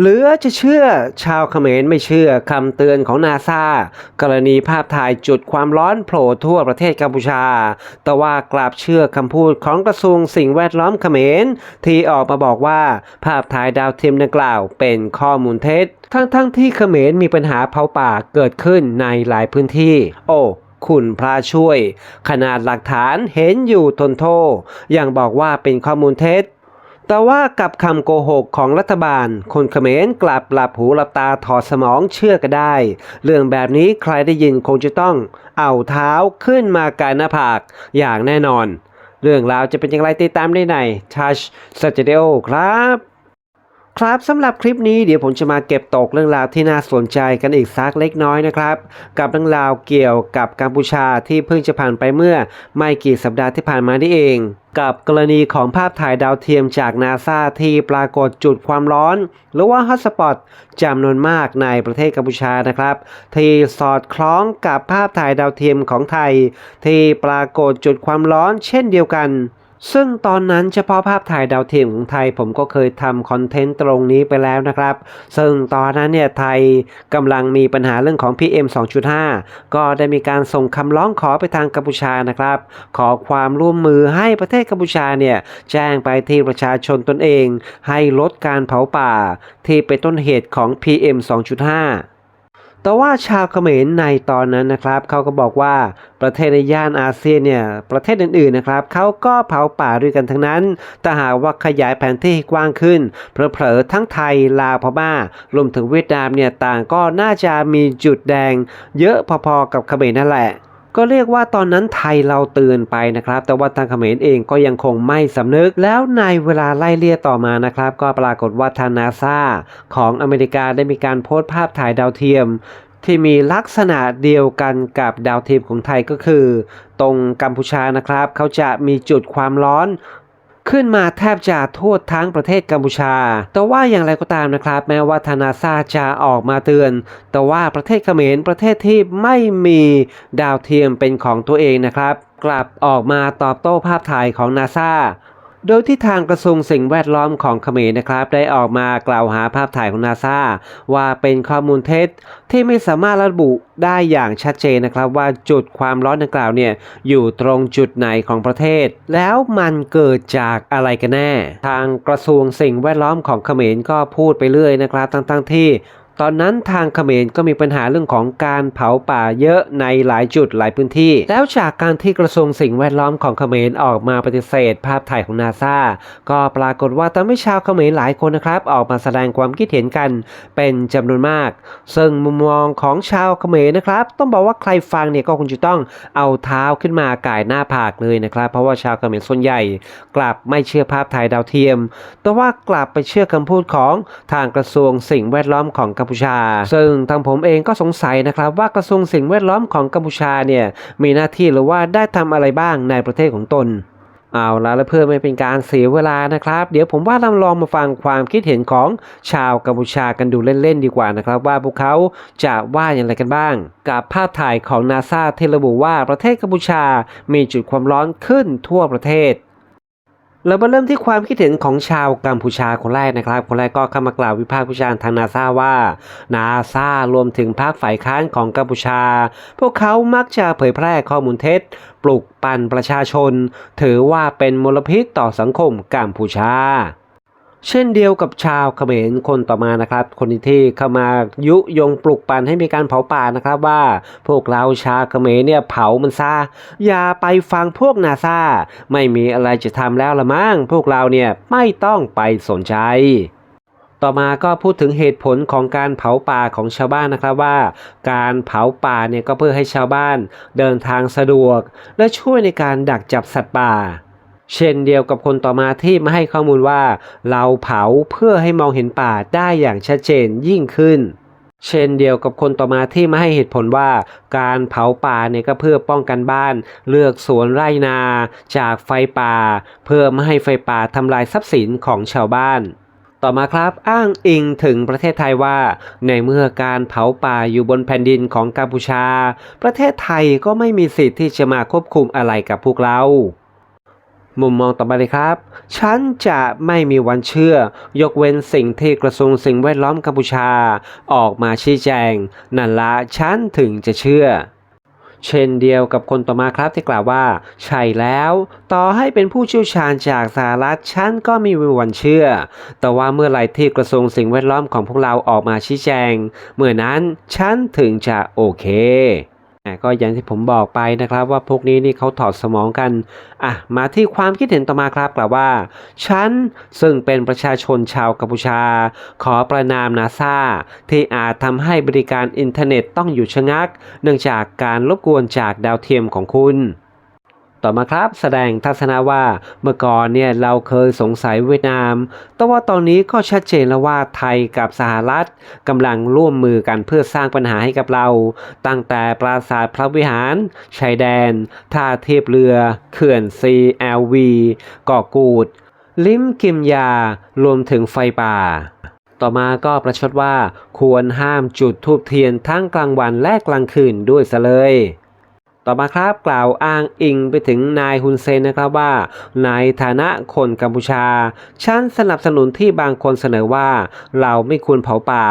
หรือจะเชื่อชาวเขมรไม่เชื่อคำเตือนของนาซากรณีภาพถ่ายจุดความร้อนโผล่ทั่วประเทศกัมพูชา แต่ว่ากลับเชื่อคำพูดของกระทรวงสิ่งแวดล้อมเขมร ที่ออกมาบอกว่าภาพถ่ายดาวเทียมดังกล่าวเป็นข้อมูลเท็จ ทั้งๆทที่เขมรมีปัญหาเผาป่าเกิดขึ้นในหลายพื้นที่ โอ้คุณพระช่วย ขนาดหลักฐานเห็นอยู่ทนโทษยังบอกว่าเป็นข้อมูลเท็จ แต่ว่ากับคำโกหกของรัฐบาล คนเขมรกลับหลับหูหลับตาถอดสมองเชื่อก็ได้ เรื่องแบบนี้ใครได้ยินคงจะต้องเอาเท้าขึ้นมากายหน้าผากอย่างแน่นอน เรื่องราวจะเป็นอย่างไรติดตามได้ใน Touch Studio ครับ ครับสำหรับคลิปนี้เดี๋ยวผมจะมาเก็บตกเรื่องราวที่น่าสนใจกันอีกสักเล็กน้อยนะครับ กับเรื่องราวเกี่ยวกับกัมพูชาที่เพิ่งจะผ่านไปเมื่อไม่กี่สัปดาห์ที่ผ่านมานี่เอง กับกรณีของภาพถ่ายดาวเทียมจากนาซาที่ปรากฏจุดความร้อน หรือว่าฮอตสปอตจำนวนมากในประเทศกัมพูชานะครับ ที่สอดคล้องกับภาพถ่ายดาวเทียมของไทย ที่ปรากฏจุดความร้อนเช่นเดียวกัน ซึ่งตอนนั้นเฉพาะภาพถ่ายดาวเทียมของไทยผมก็เคยทำคอนเทนต์ตรงนี้ไปแล้วนะครับ ซึ่งตอนนั้นเนี่ยไทยกำลังมีปัญหาเรื่องของ PM 2.5 ก็ได้มีการส่งคำร้องขอไปทางกัมพูชานะครับ ขอความร่วมมือให้ประเทศกัมพูชาเนี่ยแจ้งไปที่ประชาชนตนเอง ให้ลดการเผาป่า ที่เป็นต้นเหตุของ PM 2.5 แต่ว่าชาวเขมรในตอนนั้นนะครับเขาก็บอกว่าประเทศในย่านอาเซียนเนี่ยประเทศอื่นๆนะครับเขาก็เผาป่าด้วยกันทั้งนั้นแต่หากว่าขยายแผนที่ให้กว้างขึ้นเผลอๆทั้งไทยลาวพม่ารวมถึงเวียดนามเนี่ยต่างก็น่าจะมีจุดแดง เยอะพอๆกับเขมรนั่นแหละ ก็เรียกว่าตอนนั้นไทยเราเตือนไปนะครับ แต่ว่าทางเขมรเองก็ยังคงไม่สำนึก แล้วในเวลาไล่เลี่ยต่อมานะครับ ก็ปรากฏว่าทางนาซาของอเมริกาได้มีการโพสต์ภาพถ่ายดาวเทียม ที่มีลักษณะเดียวกันกับดาวเทียมของไทยก็คือ ตรงกัมพูชานะครับ เขาจะมีจุดความร้อน ขึ้นมาแทบจะทั่วทั้งประเทศกัมพูชา แต่ว่าอย่างไรก็ตามนะครับ แม้ว่าธนาซาจะออกมาเตือน แต่ว่าประเทศเขมรประเทศที่ไม่มีดาวเทียมเป็นของตัวเองนะครับ กลับออกมาตอบโต้ภาพถ่ายของนาซา โดยที่ทางกระทรวงสิ่งแวดล้อมของเขมรนะครับ ได้ออกมากล่าวหาภาพถ่ายของนาซาว่าเป็นข้อมูลเท็จที่ไม่สามารถระบุได้อย่างชัดเจนนะครับ ว่าจุดความร้อนดังกล่าวเนี่ยอยู่ตรงจุดไหนของประเทศ แล้วมันเกิดจากอะไรกันแน่ ทางกระทรวงสิ่งแวดล้อมของเขมรก็พูดไปเรื่อยนะครับทั้งๆที่ ตอนนั้นทางเขมรก็มีปัญหาเรื่องของการเผาป่าเยอะในหลายจุดหลายพื้นที่ แล้วจากการที่กระทรวงสิ่งแวดล้อมของเขมรออกมาปฏิเสธ ภาพถ่ายของนาซาก็ปรากฏว่าตอนไม่ชาวเขมรหลายคนนะครับออกมาแสดงความคิดเห็นกันเป็นจำนวนมาก ซึ่งมุมมองของชาวเขมรนะครับ ต้องบอกว่าใครฟังเนี่ยก็คงจะต้องเอาเท้าขึ้นมาก่ายหน้าผากเลยนะครับ เพราะว่าชาวเขมรส่วนใหญ่ กลับไม่เชื่อภาพถ่ายดาวเทียม แต่ว่ากลับไปเชื่อคำพูดของทางกระทรวงสิ่งแวดล้อมของกัมพูชา ซึ่งทางผมเองก็สงสัยนะครับว่ากระทรวงสิ่งแวดล้อมของกัมพูชาเนี่ยมีหน้าที่หรือว่าได้ทำอะไรบ้างในประเทศของตนเอาละและเพื่อไม่เป็นการเสียเวลานะครับ เดี๋ยวผมว่าเราลองมาฟังความคิดเห็นของชาวกัมพูชากันดูเล่นๆดีกว่านะครับ ว่าพวกเขาจะว่าอย่างไรกันบ้าง กับภาพถ่ายของนาซาที่ระบุว่าประเทศกัมพูชามีจุดความร้อนขึ้นทั่วประเทศ เรามาเริ่มที่ความคิดเห็นของชาวกัมพูชาคนแรกนะครับ คนแรกก็เข้ามากล่าววิพากษ์วิจารณ์ทางนาซาว่านาซารวมถึงภาคฝ่ายค้านของกัมพูชา พวกเขามักจะเผยแพร่ข้อมูลเท็จ ปลุกปั่นประชาชน ถือว่าเป็นมลพิษต่อสังคมกัมพูชา เช่นเดียวกับชาวเขมรคนต่อมานะครับ คนที่เข้ามายุยงปลุกปั่นให้มีการเผาป่านะครับว่า พวกเราชาวเขมรเนี่ยเผามันซะอย่าไปฟังพวกนาซาไม่มีอะไรจะทำแล้วละมั้งพวกเราเนี่ยไม่ต้องไปสนใจต่อมาก็พูดถึงเหตุผลของการเผาป่าของชาวบ้านนะครับว่า การเผาป่าเนี่ยก็เพื่อให้ชาวบ้านเดินทางสะดวก และช่วยในการดักจับสัตว์ป่า เช่นเดียวกับคนต่อมาที่มาให้ข้อมูลว่า เราเผาเพื่อให้มองเห็นป่าได้อย่างชัดเจนยิ่งขึ้น เช่นเดียวกับคนต่อมาที่มาให้เหตุผลว่า การเผาป่าเนี่ยก็เพื่อป้องกันบ้าน เลือกสวนไร่นา จากไฟป่า เพื่อไม่ให้ไฟป่าทำลายทรัพย์สินของชาวบ้านต่อมาครับอ้างอิงถึงประเทศไทยว่า ในเมื่อการเผาป่าอยู่บนแผ่นดินของกัมพูชา ประเทศไทยก็ไม่มีสิทธิ์ที่จะมาควบคุมอะไรกับพวกเรา มุมมองต่อไปเลยครับ ฉันจะไม่มีวันเชื่อ ยกเว้นสิ่งที่กระทรวงสิ่งแวดล้อมกัมพูชา ออกมาชี้แจง นั่นละฉันถึงจะเชื่อ เช่นเดียวกับคนต่อมาครับที่กล่าวว่า ใช่แล้ว ต่อให้เป็นผู้เชี่ยวชาญจากสหรัฐฉันก็ไม่มีวันเชื่อ แต่ว่าเมื่อไหร่ที่กระทรวงสิ่งแวดล้อมของพวกเราออกมาชี้แจง เมื่อนั้นฉันถึงจะโอเค ก็อย่างที่ผมบอกไปนะครับว่าพวกนี้นี่เขาถอดสมองกันอะมาที่ความคิดเห็นต่อมาครับกล่าวว่า ฉันซึ่งเป็นประชาชนชาวกัมพูชา ขอประนามนาซาที่อาจทำให้บริการอินเทอร์เน็ตต้องหยุดชะงัก เนื่องจากการรบกวนจากดาวเทียมของคุณ ต่อมาครับแสดงทัศนะว่าเมื่อก่อนเนี่ยเราเคยสงสัยเวียดนาม แต่ว่าตอนนี้ก็ชัดเจนแล้วว่าไทยกับสหรัฐกำลังร่วมมือกันเพื่อสร้างปัญหาให้กับเรา ตั้งแต่ปราสาทพระวิหาร ชายแดน ท่าเทียบเรือ เขื่อน CLV เกาะกูด ลิมกิมยา รวมถึงไฟป่าต่อมาก็ประชดว่าควรห้ามจุดทูบเทียนทั้งกลางวันและกลางคืนด้วยซะเลย ต่อมาครับกล่าวอ้างอิงไปถึงนายฮุนเซนนะครับว่า ในฐานะคนกัมพูชา ฉันสนับสนุนที่บางคนเสนอว่า เราไม่ควรเผาป่า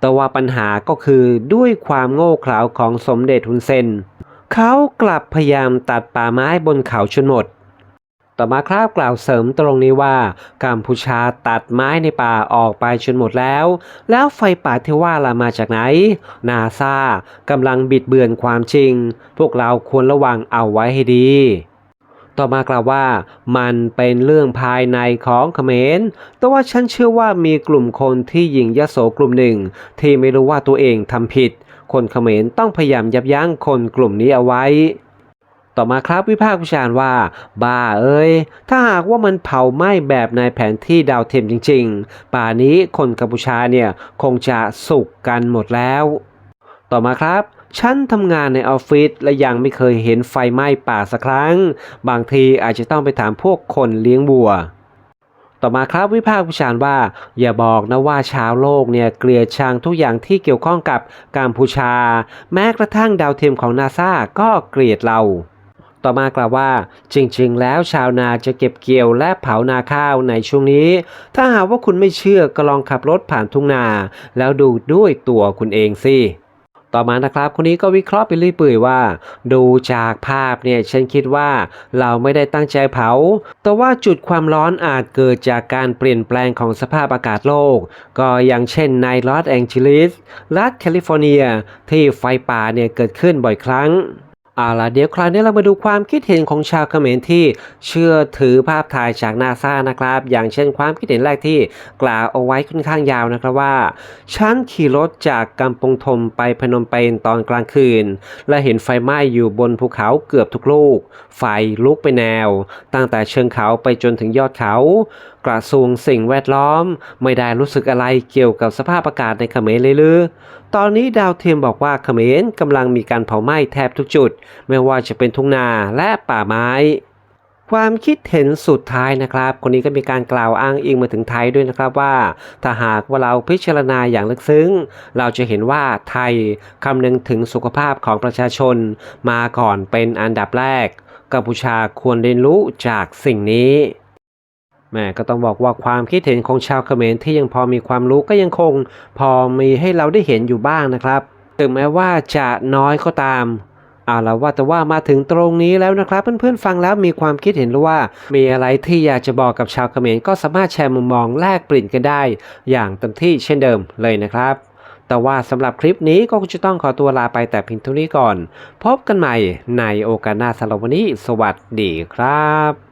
แต่ว่าปัญหาก็คือด้วยความโง่เขลาของสมเด็จฮุนเซน เขากลับพยายามตัดป่าไม้บนเขาชนหมด ต่อมาครับกล่าวเสริมตรงนี้ว่ากัมพูชาตัดไม้ในป่าออกไปจนหมดแล้ว แล้วไฟป่าที่ว่าล่ะมาจากไหน นาซากำลังบิดเบือนความจริง พวกเราควรระวังเอาไว้ให้ดีต่อมากล่าวว่ามันเป็นเรื่องภายในของเขมร แต่ว่าฉันเชื่อว่ามีกลุ่มคนที่หยิ่งยโสกลุ่มหนึ่ง ที่ไม่รู้ว่าตัวเองทำผิด คนเขมรต้องพยายามยับยั้งคนกลุ่มนี้เอาไว้ ต่อมาครับวิพากษ์วิจารณ์ว่า บ้าเอ้ย ถ้าหากว่ามันเผาไหม้แบบในแผนที่ดาวเทียมจริง ๆ ป่านี้คนกัมพูชาเนี่ยคงจะสุกกันหมดแล้ว ต่อมาครับฉันทำงานในออฟฟิศและยังไม่เคยเห็นไฟไหม้ป่าสักครั้ง บางทีอาจจะต้องไปถามพวกคนเลี้ยงวัว ต่อมาครับวิพากษ์วิจารณ์ว่า อย่าบอกนะว่าชาวโลกเนี่ยเกลียดชังทุกอย่างที่เกี่ยวข้องกับกัมพูชา แม้กระทั่งดาวเทียมของนาซาก็เกลียดเรา ต่อมากล่าวว่า จริง ๆ แล้วชาวนาจะเก็บเกี่ยวและเผานาข้าวในช่วงนี้ ถ้าหากว่าคุณไม่เชื่อก็ลองขับรถผ่านทุ่งนา แล้วดูด้วยตัวคุณเองสิต่อมานะครับคนนี้ก็วิเคราะห์ไปเรื่อยเปื่อยว่า ดูจากภาพเนี่ยฉันคิดว่าเราไม่ได้ตั้งใจเผา แต่ว่าจุดความร้อนอาจเกิดจากการเปลี่ยนแปลงของสภาพอากาศโลก ก็อย่างเช่นในลอสแองเจลิสรัฐแคลิฟอร์เนีย ที่ไฟป่าเนี่ยเกิดขึ้นบ่อยครั้ง เอาล่ะเดี๋ยวคราวนี้เรามาดูความคิดเห็นของชาวเขมรที่เชื่อถือภาพถ่ายจากนาซานะครับ อย่างเช่นความคิดเห็นแรกที่กล่าวเอาไว้ค่อนข้างยาวนะครับว่า ฉันขี่รถจากกำปงธมไปพนมเปญตอนกลางคืน และเห็นไฟไหม้อยู่บนภูเขาเกือบทุกลูก ไฟลุกไปแนว ตั้งแต่เชิงเขาไปจนถึงยอดเขา กระทรวงสิ่งแวดล้อม ไม่ได้รู้สึกอะไรเกี่ยวกับสภาพอากาศในเขมรเลยหรือ ตอนนี้ดาวเทียมบอกว่าเขมรกำลังมีการเผาไหม้แทบทุกจุด ไม่ว่าจะเป็นทุ่งนาและป่าไม้ ความคิดเห็นสุดท้ายนะครับ คนนี้ก็มีการกล่าวอ้างอิงมาถึงไทยด้วยนะครับว่าถ้าหากว่าเราพิจารณาอย่างลึกซึ้ง เราจะเห็นว่าไทยคำนึงถึงสุขภาพของประชาชน มาก่อนเป็นอันดับแรกกัมพูชาควรเรียนรู้จากสิ่งนี้ แม่ก็ต้องบอกว่าความคิดเห็นของชาวเขมรที่ยังพอมีความรู้ก็ยังคงพอมีให้เราได้เห็นอยู่บ้างนะครับ ถึงแม้ว่าจะน้อยก็ตามเอาละว่าแต่ว่ามาถึงตรงนี้แล้วนะครับ เพื่อนๆฟังแล้วมีความคิดเห็นหรือว่า มีอะไรที่อยากจะบอกกับชาวเขมรก็สามารถแชร์มุมมองแลกเปลี่ยนกันได้ อย่างเต็มที่เช่นเดิมเลยนะครับ แต่ว่าสำหรับคลิปนี้ก็จะต้องขอตัวลาไปแต่เพียงเท่านี้ก่อน พบกันใหม่ในโอกาสหน้าสำหรับวันนี้ สวัสดีครับ